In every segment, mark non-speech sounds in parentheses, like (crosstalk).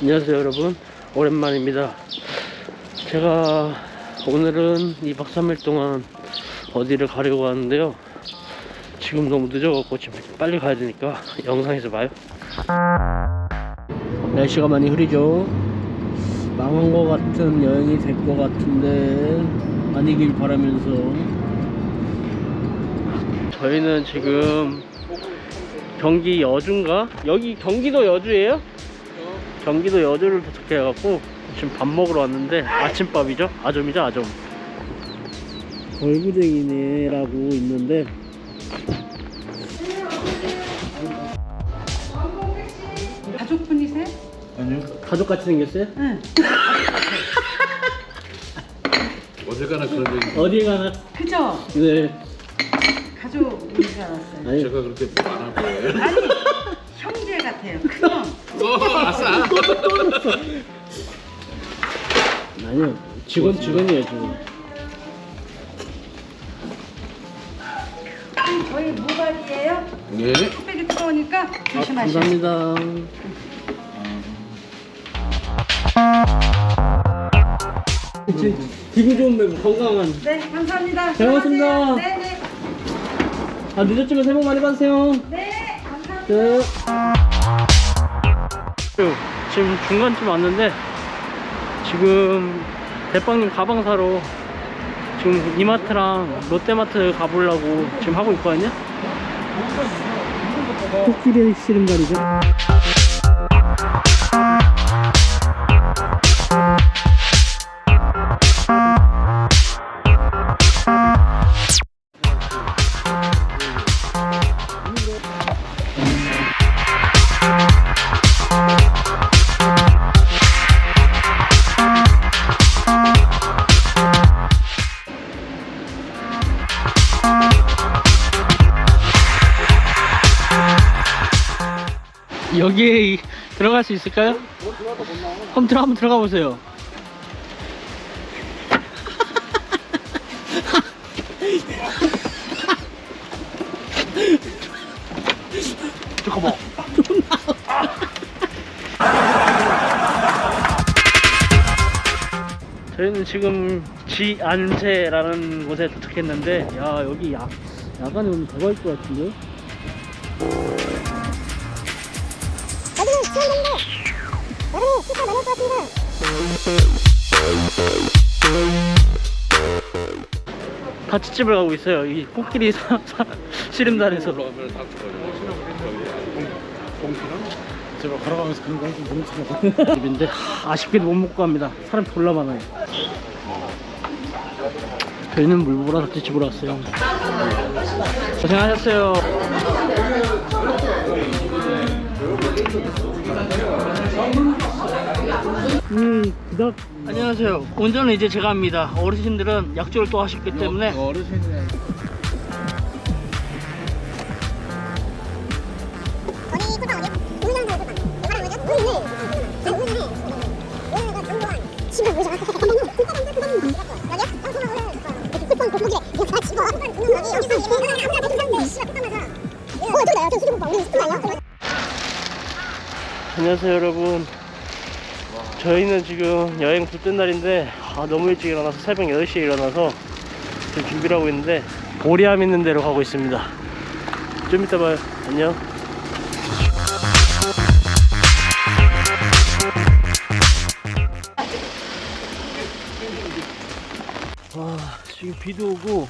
안녕하세요 여러분. 오랜만입니다. 제가 오늘은 2박 3일 동안 어디를 가려고 하는데요. 지금 너무 늦어갖고 지금 빨리 가야 되니까 영상에서 봐요. 날씨가 많이 흐리죠? 망한 것 같은 여행이 될 것 같은데 아니길 바라면서. 저희는 지금 경기 여주인가? 여기 경기도 여주예요? 경기도 여주를 도착해갖고 지금 밥 먹으러 왔는데 아침밥이죠? 아점이죠 아점 걸부쟁이네라고 있는데 가족분이세요? 가족같이 생겼어요? 응. (laughs) 어딜 가나 그런 적이 어디 가나 그죠? 네 가족인 줄 알았어요. 아니 제가 그렇게 안할 거예요. 아니, 형제 같아요. (laughs) 큰형. 아싸. 아니요 직원 직원이에요 직원 저희 모발이에요. 예. 뚝배기 뜨거우니까 아, 조심하세요. 감사합니다 기분 좋은 매고 건강한 네, 감사합니다. 잘 먹었습니다. 네, 네. 아 늦었지만 새해 복 많이 받으세요 네, 네. 지금 중간쯤 왔는데 지금 대빵님 가방 사러 지금 이마트랑 롯데마트 가보려고 지금 하고 있거든요 코끼리 씨름발이죠 여기에 이- 들어갈 수 있을까요? 한번 들어 한번 들어가 보세요. 잠깐만. (laughs) 저희는 지금 지안제라는 곳에 도착했는데 야 여기 야, 야간에 오면 대박일 것 같은데 여 것 같습니다. 다치집을 가고 있어요. 이 코끼리 사, 사. 공기랑 제가 걸어가면서 그런 거좀 뭉치고. 집인데 하, 아쉽게도 못 먹고 갑니다. 사람 졸라 많아요. 저희는 물보라 다치집으로 왔어요. 고생하셨어요. 음, 그닥 안녕하세요. 운전은 이제 제가 합니다. 어르신들은 약조를 또 하셨기 때문에 그. 어 아니야? 안녕하세요 여러분 저희는 지금 여행 둘째 날인데 아, 너무 일찍 일어나서 새벽 8시에 일어나서 지금 준비를 하고 있는데 보리암 있는 데로 가고 있습니다. 좀 이따 봐요. 안녕. 와 지금 비도 오고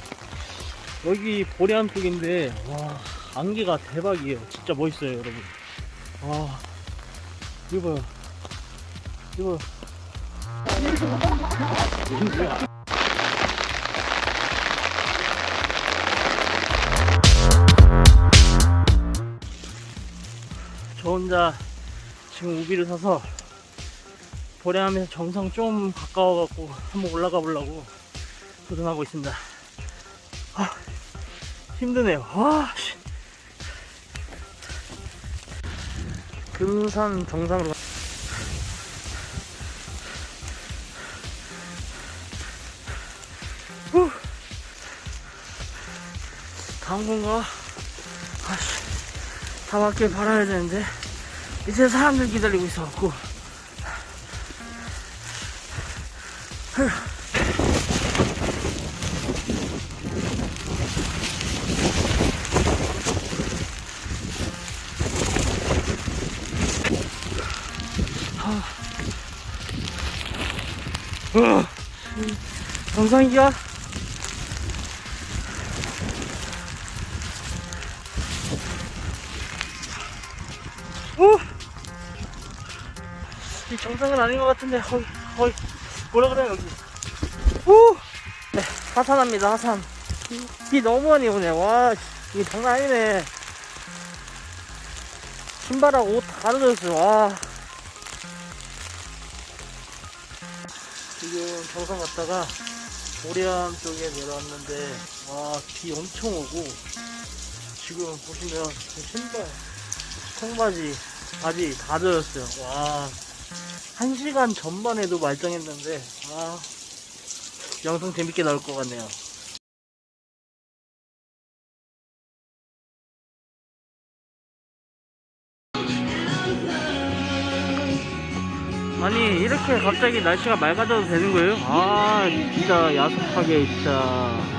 여기 보리암 쪽인데 와 안개가 대박이에요. 진짜 멋있어요 여러분. 와 이거 봐요. 이거. 저 혼자 지금 우비를 사서 보레함에서 정상 좀 가까워갖고 한번 올라가 보려고 도전하고 있습니다. 아, 힘드네요. 와, 씨. 금산 정상으로 나온 건가? 아씨, 다 밖에 팔아야 되는데. 이제 사람들 기다리고 있어갖고. 어, 영상이야? 정상은 아닌 것 같은데, 거기, 거기, 뭐라 그래, 여기. 오! 네, 하산합니다, 하산. 비, 비 너무 많이 오네, 와, 씨, 이게 장난 아니네. 신발하고 옷다 젖었어요, 와. 지금 정상 갔다가 오리암 쪽에 내려왔는데 와 비 엄청 오고 지금 보시면 제 신발 청바지 바지 다 젖었어요 와 1시간 전만 해도 말짱했는데 아 영상 재밌게 나올 것 같네요 아니 이렇게 갑자기 날씨가 맑아져도 되는 거예요? 아 진짜 야속하게 진짜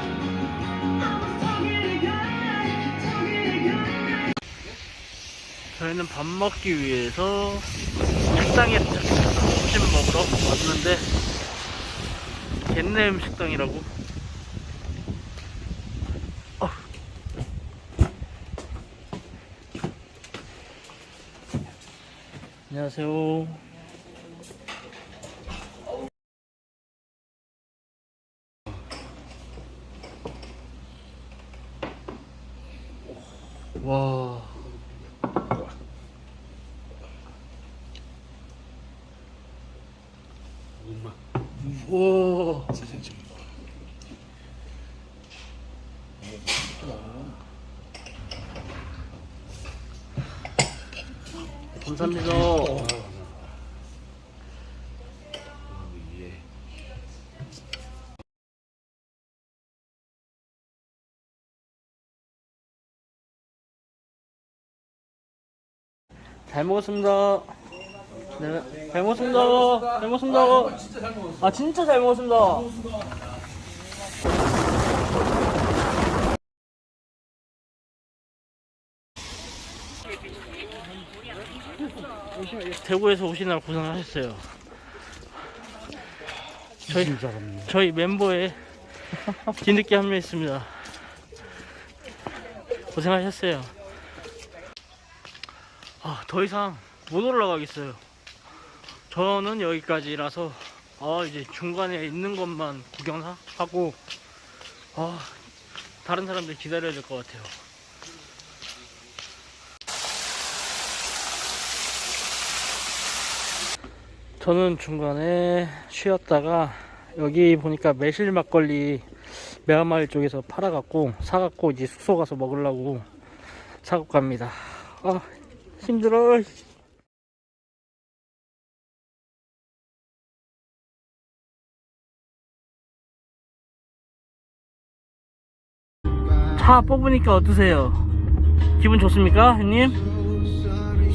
저희는 밥 먹기 위해서 식당에 점심 먹으러 왔는데 겟네임 식당이라고 어. 안녕하세요 와. 감사합니다. 잘 먹었습니다. 네, 잘 먹었습니다. 잘 먹었습니다. 아, 진짜 잘 먹었습니다. 대구에서 오시느라 고생하셨어요. 저희, 저희 멤버에 뒤늦게 합류했습니다. 고생하셨어요. 아, 더 이상 못 올라가겠어요. 저는 여기까지라서 아, 이제 중간에 있는 것만 구경하고 아, 다른 사람들 기다려야 될 것 같아요. 저는 중간에 쉬었다가 여기 보니까 매실 막걸리 매화마을 쪽에서 팔아갖고 사갖고 이제 숙소 가서 먹으려고 사갖고 갑니다. 아 힘들어. 차 뽑으니까 어떠세요? 기분 좋습니까, 형님?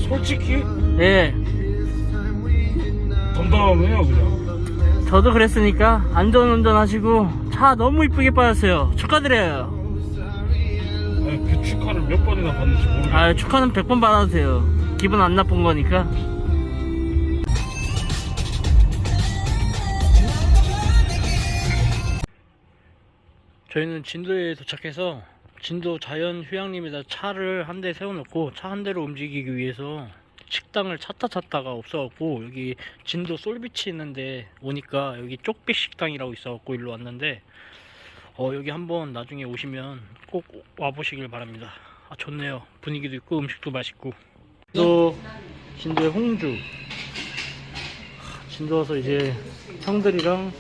솔직히 예. 덤덤해요 그냥. 저도 그랬으니까 안전운전 하시고 차 너무 이쁘게 빠졌어요. 축하드려요. 아니, 그 축하를 몇 번이나 받는지 모르겠어요. 아, 축하는 100번 받아도 돼요. 기분 안 나쁜 거니까. 저희는 진도에 도착해서 진도 자연 휴양림에다 차를 한 대 세워놓고 차 한 대로 움직이기 위해서 식당을 찾다 찾다가 없어갖고 여기 진도 솔비치 있는데 오니까 여기 쪽빛 식당이라고 있어갖고 일로 왔는데 어 여기 한번 나중에 오시면 꼭 와보시길 바랍니다. 아 좋네요. 분위기도 있고 음식도 맛있고. 또 진도의 홍주. 하, 진도 와서 이제 형들이랑